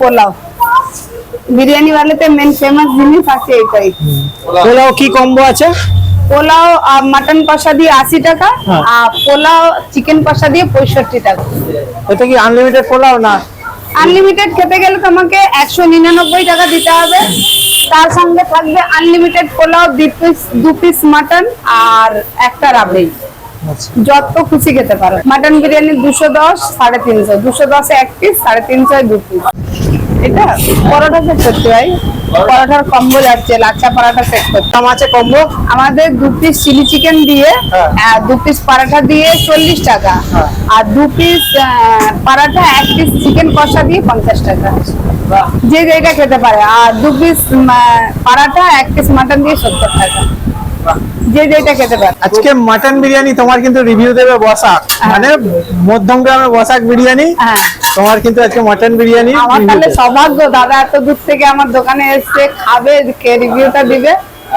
পোলাও। বিরিয়ানি ওয়ালাতে main famous জিনিস আছে এটাই পোলাও কি কম্বো আছে? পোলাও আর মাটন কষা দিয়ে আশি টাকা হ্যাঁ। আর পোলাও চিকেন কষা দিয়ে পঁয়ষট্টি টাকা। এটা কি আনলিমিটেড পোলাও না? আনলিমিটেড খেতে গেলে তোমাকে একশো নিরানব্বই টাকা দিতে হবে। তার সঙ্গে থাকবে আনলিমিটেড পোলাও দু পিস দু পিস মাটন আর একটা রাবড়ি। যত খুশি খেতে পারো। মাটন বিরিয়ানি দুশো দশ সাড়ে তিনশো। দুশো দশে এক পিস সাড়ে তিনশো দু পিস এটা পরোটা সেট করতে হয়। পরোটার কম্বো যাচ্ছে লাচ্ছা পরোটা সেট করতে। আছে কম্বো আমাদের দু পিস চিলি চিকেন দিয়ে হ্যাঁ। দু পিস পরাঠা দিয়ে চল্লিশ টাকা। হ্যাঁ। আর দু পিস পরাঠা এক পিস চিকেন কষা দিয়ে পঞ্চাশ টাকা। যে যেটা খেতে পারে। আর দু পিস পরাঠা এক পিস মাটন দিয়ে সত্তর টাকা। যে যেটা খেতে পারে। আজকে মাটন বিরিয়ানি তোমার কিন্তু রিভিউ দেবে বসাক। মানে মধ্যম গ্রামের বসাক বিরিয়ানি হ্যাঁ। তোমার কিন্তু আজকে মাটন বিরিয়ানি আমার তাহলে সৌভাগ্য দাদা এত দূর থেকে আমার দোকানে এসে খাবে রিভিউটা দিবে।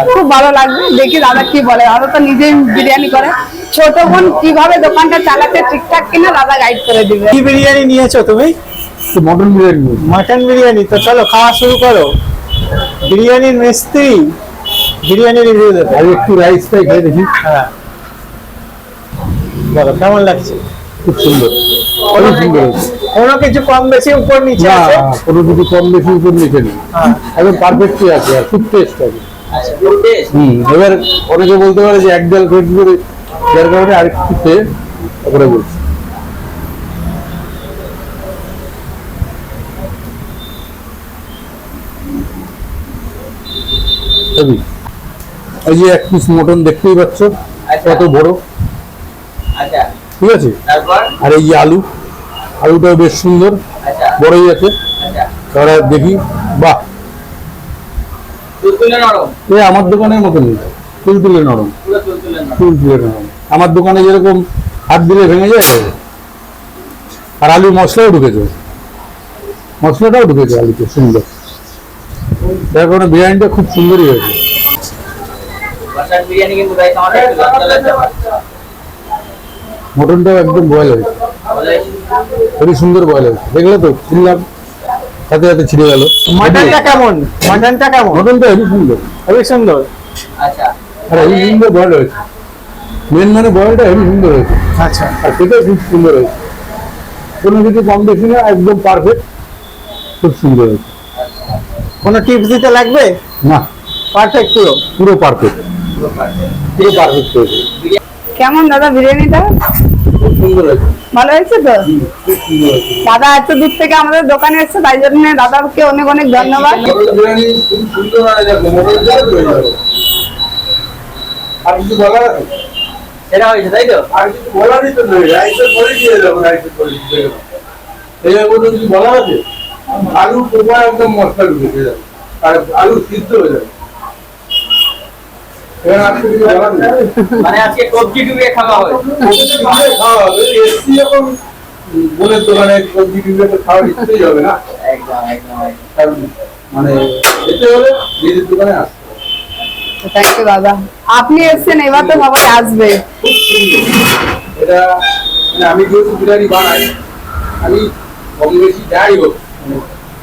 খুব ভালো লাগবে। দেখি দাদা কি বলে। দাদা তো নিজেই বিরিয়ানি করে। ছোট বোন কীভাবে দোকানটা চালাতে ঠিকঠাক কিনা দাদা গাইড করে দিবে। কি বিরিয়ানি নিয়েছো তুমি? মটন বিরিয়ানি। মাটন বিরিয়ানি। তো চলো খাওয়া শুরু করো। বিরিয়ানির মিস্ত্রি। বিরিয়ানি রিভিউ দেবে। আর একটু রাইসটাই খেয়ে দেখি। হ্যাঁ। বলো কেমন লাগছে? খুব সুন্দর। অনেক সুন্দর। কোনো কিছু কম বেশি উপর নিচে আছে? কোনো কিছু কম বেশি উপর নিচে নেই। হ্যাঁ। একদম পারফেক্টলি আছে আর খুব টেস্ট আছে। হুম এবার অনেকে বলতে পারে যে এক ডাল খেয়ে করে যার কারণে আরেকটু খেয়ে তারপরে বলছি। এই যে এক পিস মটন দেখতেই পাচ্ছ কত বড়। আচ্ছা। ঠিক আছে? আর এই যে আলু আলুটাও বেশ সুন্দর আচ্ছা। বড়ই আছে। আচ্ছা। তারা দেখি বাহ! এ আমার দোকানের মতন। তুলতুলে নরম। তুলতুলে নরম। আমার দোকানে যেরকম হাত দিলে ভেঙে যায় আর আলু মশলাও ঢুকেছে। মশলাটাও ঢুকেছে আলুতে সুন্দর। তার কারণে বিরিয়ানিটা খুব সুন্দরই হয়েছে। বাসার বিরিয়ানি কিন্তু ভাই আমার একটু লজ্জা লজ্জা। মটনটাও একদম বয়েল হয়েছে। খুবই সুন্দর বয়েল হয়েছে। দেখলে তো শুনলাম সাথে সাথে ছিঁড়ে গেল। মাটনটা কেমন? মাটনটা কেমন? মটনটা হেবি সুন্দর। খুবই সুন্দর। আচ্ছা। আর হেবি সুন্দর বয়েল হয়েছে। মেন মানে বয়েলটা হেবি সুন্দর হয়েছে। আচ্ছা। আর খেতেও খুব সুন্দর হয়েছে। কোনো কিছু কম বেশি না একদম পারফেক্ট খুব সুন্দর হয়েছে। কোনো টিপস দিতে লাগবে? না। পারফেক্ট পুরো। পুরো পারফেক্ট পুরো পারফেক্ট হয়েছে কেমন দাদা বিরিয়ানিটা? ভালো হয়েছে তো? দাদা এত দূর থেকে আমাদের দোকানে এসছে তাই জন্য দাদাকে অনেক অনেক ধন্যবাদ। যাবে আর কিছু বলার আছে সেটা হয়েছে তাই তো? আর কিছু বলারই তো নেই রাইসের পরে দিয়ে এই মধ্যে কিছু বলার আছে আলু পোকা একদম মশলা ঢুকে যাবে আর আলু সিদ্ধ হয়ে যাবে এবার আর কিছু বলার নেই মানে আজকে কবজি ডুবিয়ে খাওয়া হয় খাওয়া হবে এসছি যখন বোনের দোকানে সবজি কিনলে তো খাওয়ার ইচ্ছেই হবে না একদম একদম একদম। কারণ মানে যেতে হলে নিজের দোকানে আসতে থ্যাংক ইউ দাদা আপনি এসছেন এবার তো সবাই আসবে খুব সুন্দর এটা মানে আমি যেহেতু বিরিয়ানি বানাই আমি কম বেশি যাই হোক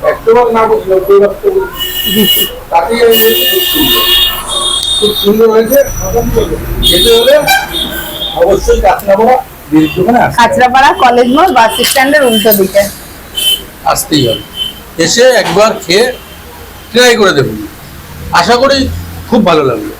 একশো ভাগ না বলছি নব্বই ভাগ তো তাতেই আমি খুব সুন্দর খুব সুন্দর হয়েছে যেতে হলে অবশ্যই কলেজ বাস স্ট্যান্ডের আসতেই হবে। এসে একবার খেয়ে ট্রাই করে দেখুন। আশা করি খুব ভালো লাগবে